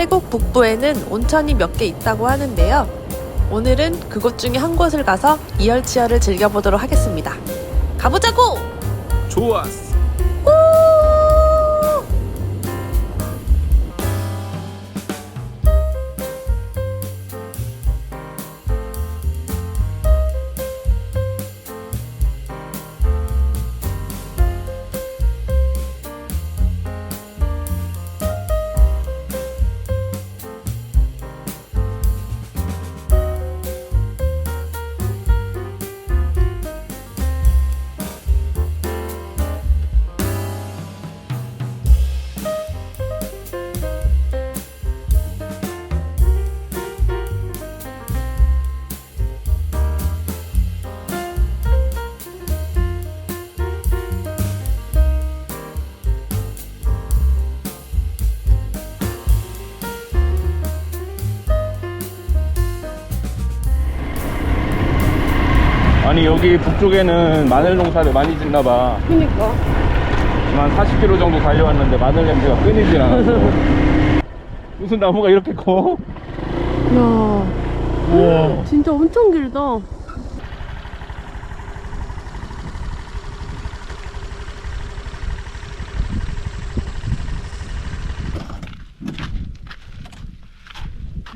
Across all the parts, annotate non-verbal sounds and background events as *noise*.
태국 북부에는 온천이 몇 개 있다고 하는데요. 오늘은 그곳 중에 한 곳을 가서 이열치열을 즐겨보도록 하겠습니다. 가보자고! 좋았어. 아니 여기 북쪽에는 마늘 농사를 많이 짓나 봐. 그니까. 한 40km 정도 달려왔는데 마늘 냄새가 끊이질 않았어. *laughs* 무슨 나무가 이렇게 커? 야, 우와. 진짜 엄청 길다.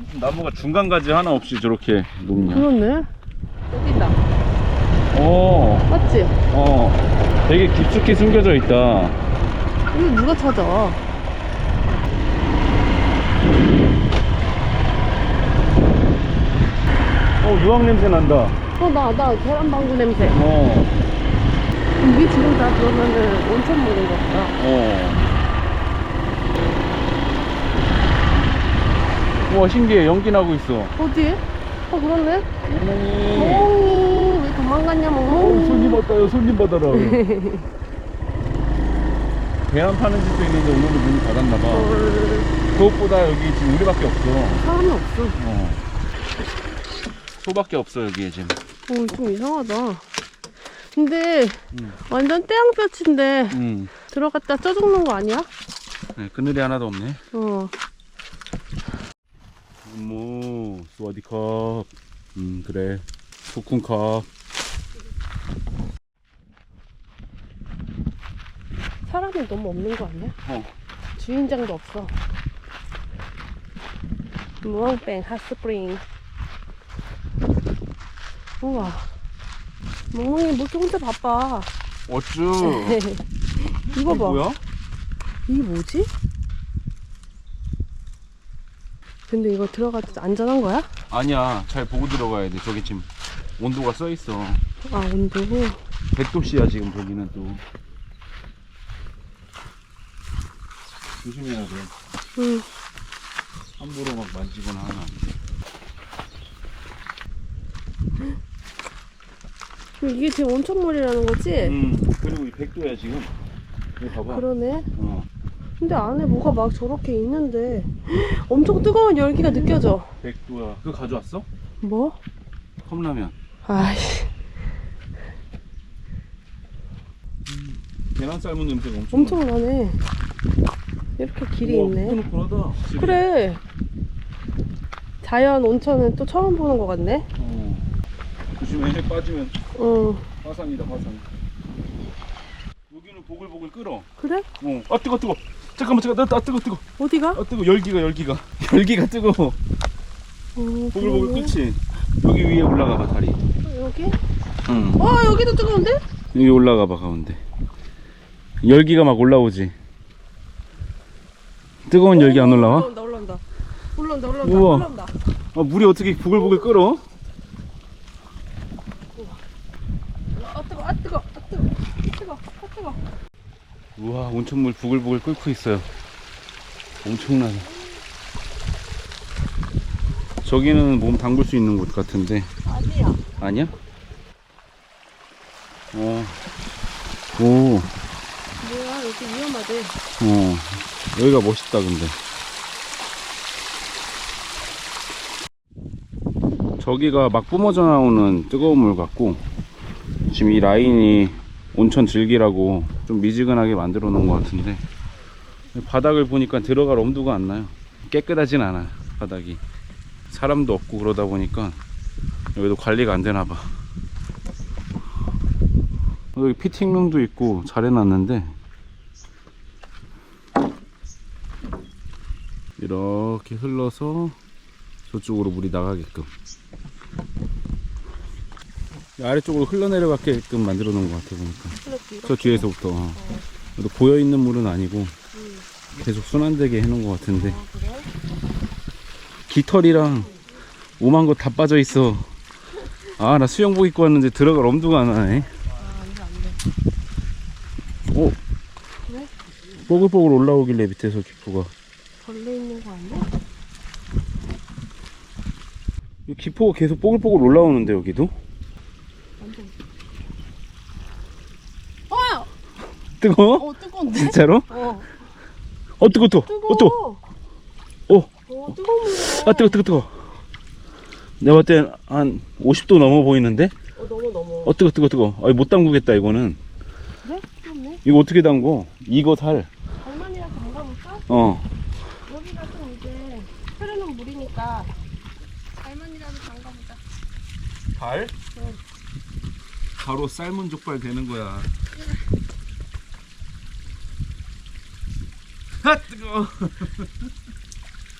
무슨 나무가 중간까지 하나 없이 저렇게 높냐? 그렇네. 여기다. 어, 맞지? 어. 되게 깊숙이 숨겨져 있다. 이거 누가 찾아? 어, 유황 냄새 난다. 어, 나, 나 계란방구 냄새. 어, 이게 지금 다 그러면은 온천 물인 것 같다. 어. 우와, 신기해. 연기 나고 있어. 어디? 어, 그렇네. 오. 멍이. 왜 도망갔냐, 어, 멍이. 손님 왔다요, 손님 받아라. *laughs* 계란 파는 집도 있는데 오늘은 문이 닫았나봐. 헐. 그것보다 여기 지금 우리밖에 없어. 사람이 없어. 어. 소밖에 없어, 여기에 지금. 어, 좀 이상하다. 근데 음. 완전 떼양볕인데 음. 들어갔다 쪄 죽는 거 아니야? 네, 그늘이 하나도 없네. 어. 어머, 스와디컵. 음, 그래. 소쿤컵. 사람이 너무 없는 거 아니야? 어. 주인장도 없어. 무엉뱅 핫스프링. 우와. 멍멍이 뭐 이렇게 혼자 바빠. 어쭈. *laughs* 이거 봐. 뭐야? 이게 뭐지? 근데 이거 들어가도 안전한 거야? 아니야, 잘 보고 들어가야 돼. 저기 지금 온도가 써 있어. 아, 온도고. 100도씨야, 지금 저기는 또. 조심해야 돼. 응. 함부로 막 만지거나 하면 안 돼. 이게 지금 온천물이라는 거지? 음, 그리고 이 100도야, 지금. 여기 봐봐. 그러네. 어. 근데 안에 뭐가 막 저렇게 있는데 *gasps* 엄청 뜨거운 열기가 느껴져. 100도야. 그거 가져왔어? 뭐? 컵라면. 아이씨. 계란 삶은 냄새가 엄청. 엄청 나네. 이렇게 길이 우와, 있네. 후끈후끈하다. 집이. 그래. 자연 온천은 또 처음 보는 것 같네. 어. 조심해, 해 *laughs* 빠지면 어. 화산이다, 화산. 여기는 보글보글 끓어. 그래? 어. 아, 뜨거, 뜨거. 잠깐만, 잠깐, 나, 아, 뜨거, 뜨거. 어디가? 아, 뜨거. 열기가, 열기가. *laughs* 열기가 뜨거. 어, 보글보글 그러네. 끓지? 여기 위에 올라가 봐, 다리. 여기? 응. 어, 여기도 뜨거운데? 여기 올라가 봐, 가운데. 열기가 막 올라오지. 뜨거운 열기 안 올라와? 올라온다, 올라온다. 올라온다, 올라온다. 우와. 올라온다. 아, 물이 어떻게 보글보글 끓어? 아, 뜨거, 아, 뜨거, 아, 뜨거. 아, 뜨거, 아, 뜨거. 우와, 온천물 부글부글 끓고 있어요. 엄청나네. 저기는 몸 담글 수 있는 곳 같은데. 아니야. 아니야? 어. 오, 여기 위험하대. 어. 여기가 멋있다, 근데. 저기가 막 뿜어져 나오는 뜨거운 물 같고, 지금 이 라인이 온천 즐기라고 좀 미지근하게 만들어 놓은 것 같은데, 바닥을 보니까 들어갈 엄두가 안 나요. 깨끗하진 않아 바닥이 사람도 없고 그러다 보니까 여기도 관리가 안 되나 봐 여기 피팅룸도 있고 잘 해놨는데 이렇게 흘러서 저쪽으로 물이 나가게끔. 이 아래쪽으로 흘러내려가게끔 만들어 놓은 것 같아 보니까. 저 뒤에서부터. 어. 그래도 고여 있는 물은 아니고 계속 순환되게 해놓은 것 같은데. 깃털이랑 오만 거 다 빠져 있어. 아 나 수영복 입고 왔는데 들어갈 엄두가 안 나네. 오. 왜? 뽀글뽀글 올라오길래 밑에서 기포가 벌레 있는 거 아니야? 이 기포가 계속 뽀글뽀글 올라오는데 여기도 완전. 뜨거워? 어 뜨거운데? 진짜로? 어 어 뜨거 뜨거 뜨거워. 어 뜨거 어어 물이야. 아 뜨거 뜨거 뜨거 내가 봤을 땐한 50도 넘어 보이는데 어 너무 너무. 어 뜨거 뜨거 뜨거 아 못 담그겠다 이거는 그래? 뜨겁네. 이거 어떻게 담궈 이거 살 장난이랑 담가볼까? 어. 물이니까 갈만이라도 담가보자. 발? 바로 삶은 족발 되는 거야. 아 뜨거.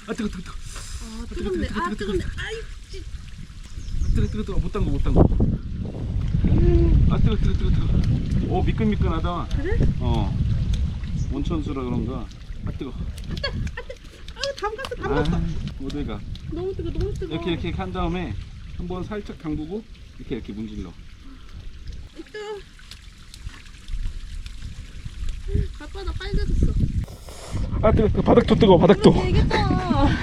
아 뜨거 뜨거 뜨거. 아 뜨겁네. 아 뜨겁네. 아이 아, 뜨거 뜨거 뜨거 못 담궈 못 담궈. 아 뜨거 뜨거 뜨거 뜨거. 오 미끈미끈하다. 그래? 어. 온천수라 그런가. 아 뜨거. 아 담갔어 아 담갔어. 어디가? 너무 뜨거 너무 뜨거. 이렇게 이렇게 한 다음에 한번 살짝 담그고 이렇게 이렇게 문질러. 뜨거. 아빠 나 빨개졌어. 아 뜨거 뜨거 바닥도 뜨거 바닥도. 그렇게 얘기했잖아. *laughs*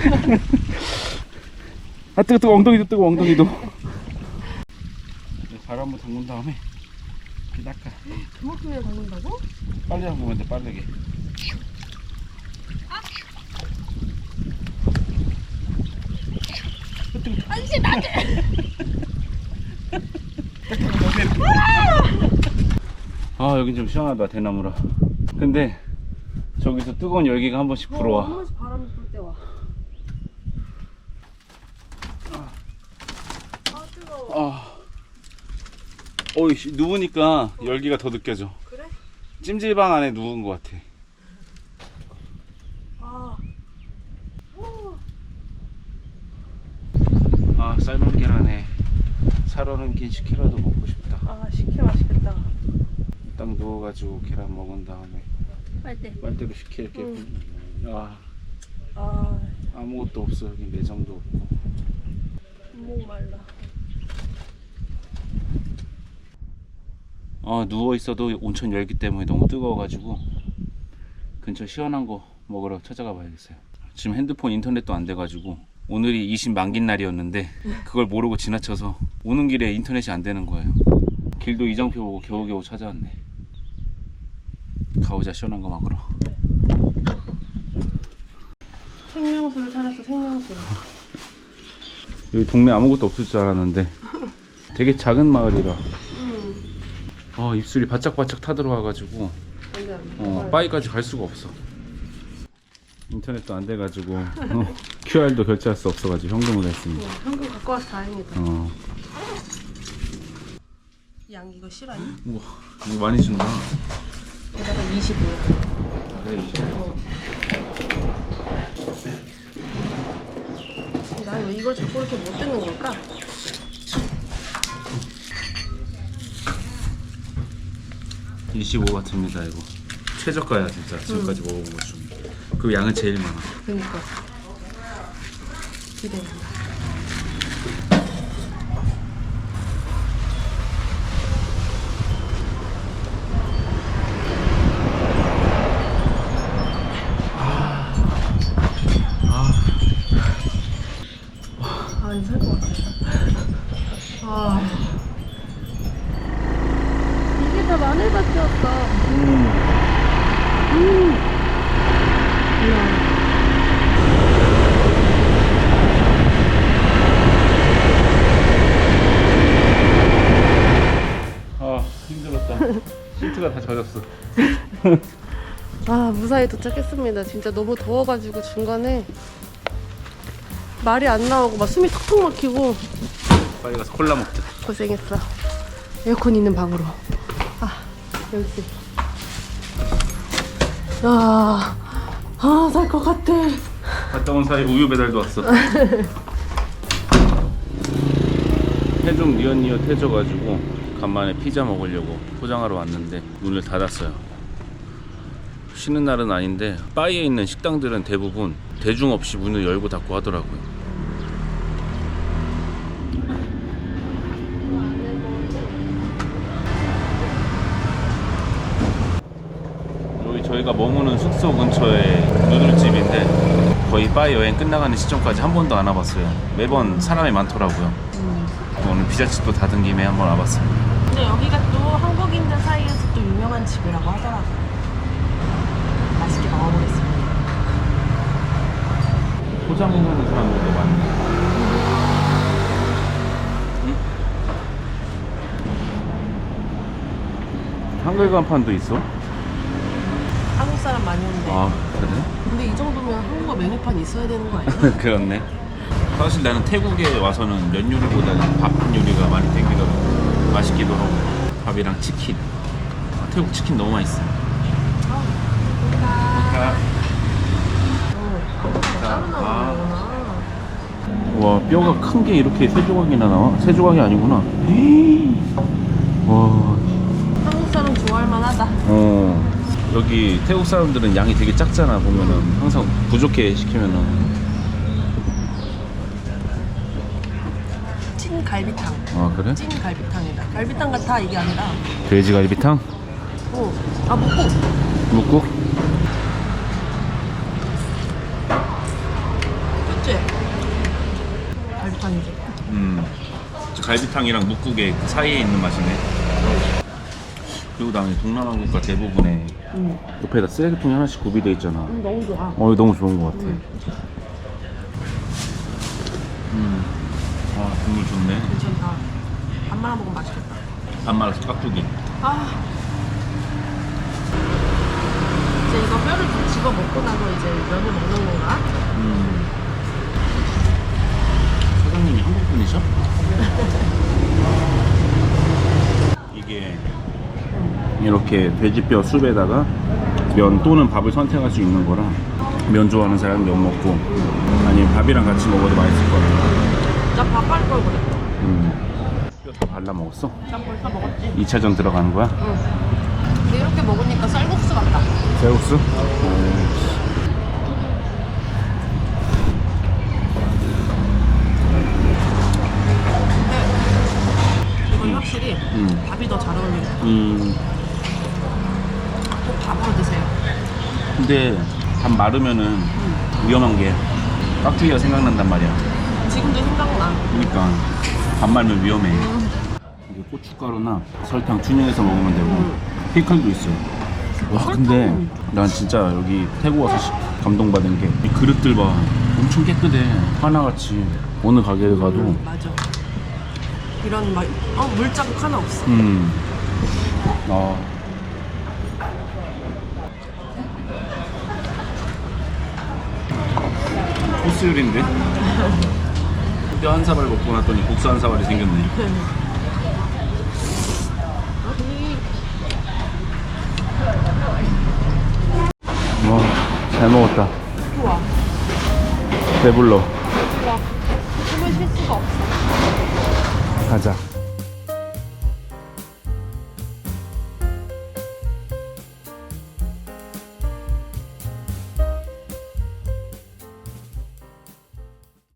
아 뜨거 뜨거 엉덩이도 뜨거 엉덩이도 발 한번 담근 다음에 이렇게 닦아 그만큼이나 담근다고? 빨리 담그면 돼 빠르게 안심 나한테. 아 여긴 좀 시원하다 대나무라 근데 저기서 뜨거운 열기가 한 번씩 한 불어와 번씩 바람이 불때 와. 아 뜨거워. 아 어이 씨, 누우니까 열기가 더 느껴져 그래? 찜질방 안에 누운 것 같아 아. 오. 아 삶은 계란에 살얼음긴 10kg도 먹고 싶다 아 식혜 맛있겠다. 딱 누워가지고 계란 먹은 다음에 빨대. 빨대로 식혜 이렇게 아아 아무것도 없어 여기 매점도 없고 목 말라. 어 누워 있어도 온천 열기 때문에 너무 뜨거워가지고 근처 시원한 거 먹으러 찾아가 봐야겠어요. 지금 핸드폰 인터넷도 안 돼가지고 오늘이 20 만긴 날이었는데 그걸 모르고 지나쳐서 오는 길에 인터넷이 안 되는 거예요. 길도 이정표 보고 겨우겨우 찾아왔네. 가보자 시원한 거 먹으러. 생명수를 찾았어 생명수. 여기 동네 아무것도 없을 줄 알았는데 되게 작은 마을이라 응. 어, 입술이 바짝바짝 타들어와가지고. 어, 바위까지 갈 수가 없어. 인터넷도 안 돼가지고 어, QR도 결제할 수 없어가지고 현금으로 했습니다. 현금 갖고 와서 다행이다. 어, 양 이거 실화니? 우와, 이거 많이 준다. 게다가 25야. 그래, 이제. 난왜 이걸 자꾸 이렇게 못 듣는 걸까? (25) 바트입니다 이거 최저가야 진짜 지금까지 먹어본 것 중 에그 양은 제일 많아 그니까. 기대된다. 아, 이제 살것 같아. 아. 이게 다 마늘밭이었어. 음. 음. 이야. 아 힘들었다 젖었어 아 무사히 도착했습니다. 진짜 너무 더워가지고 중간에 말이 안 나오고 막 숨이 턱턱 막히고 빨리 가서 콜라 먹자. 고생했어. 에어컨 있는 방으로. 아 여기. 아, 아, 살 것 같아. 갔다 온 사이 우유 배달도 왔어. 해좀 니엇니엇 해져가지고 간만에 피자 먹으려고 포장하러 왔는데 문을 닫았어요. 쉬는 날은 아닌데 바에 있는 식당들은 대부분 대중 없이 문을 열고 닫고 하더라고요. 여기 저희가 머무는 숙소 근처에 누들집인데 거의 바 여행 끝나가는 시점까지 한 번도 안 와봤어요. 매번 사람이 많더라고요. 오늘 피자집도 닫은 김에 한번 와봤어요. 근데 여기가 또 한국인들 사이에서 또 유명한 집이라고 하더라고요. 맛있게 먹어보겠습니다. 포장해가는 사람들도 많네. 응? 한글 간판도 있어? 한국 사람 많이 오는데. 아 그래? 근데 이 정도면 한국어 메뉴판 있어야 되는 거 아니야? *laughs* 그렇네. 사실 나는 태국에 와서는 면 요리보다는 밥 요리가 많이 땡기더라고. 맛있기도 하고 밥이랑 치킨. 아, 태국 치킨 너무 맛있어. 아. 아. 와 뼈가 큰 게 이렇게 세 조각이나 나와? 세 조각이 아니구나. 와. 한국 사람 좋아할 만하다. 어. 여기 태국 사람들은 양이 되게 작잖아 보면은 항상 부족해 시키면은 찐 갈비탕. 아 그래? 찐 갈비탕이다. 갈비탕 같아 이게 아니라. 돼지갈비탕? 어. 아 묵국. 묵국? 그치? 갈비탕이지. 음 갈비탕이랑 묵국의 그 사이에 있는 맛이네 그리고 나는 동남아 국가 대부분에 응. 옆에다 쓰레기통이 하나씩 구비돼 있잖아 음, 너무 좋아. 어 이거 너무 좋은 것 같아 음. 음. 아 국물 좋네 괜찮다. 밥 말아 먹으면 맛있겠다. 밥 말아서 깍두기 아. 이제 이거 뼈를 다 집어 먹고 나서 이제 면을 먹는 건가? 음. 사장님이 한국 분이셔? *laughs* 이게 이렇게 돼지뼈 수프에다가 면 또는 밥을 선택할 수 있는 거라 면 좋아하는 사람은 면 먹고 아니면 밥이랑 같이 먹어도 맛있을 것 같아. 나밥 빨리 걸 그랬어. 음. 뼈다 발라 먹었어? 난 벌써 먹었지. 2차전 들어가는 거야? 응. 근데 이렇게 먹으니까 쌀국수 같다. 쌀국수? 이건 확실히 음. 밥이 더 잘 어울린다. 음. 꼭 밥으로 드세요. 근데 밥 마르면은 위험한 게 깍두기가 생각난단 말이야. 지금도 생각나. 그러니까 밥 말면 위험해. 이게 고춧가루나 설탕 튜닝해서 먹으면 되고 피클도 있어요. 와 근데 난 진짜 여기 태국 와서 시- 감동받은 게 이 그릇들 봐 엄청 깨끗해 하나같이 어느 가게에 가도 응, 맞아. 이런 막, 어, 물자국 하나 없어. 음. 아. 코스 요리인데? *laughs* 뼈 한 사발 먹고 났더니 국수 한 사발이 생겼네. 와, 잘 먹었다. 좋아. 배불러. 좋아. 숨을 쉴 수가 없어. 가자.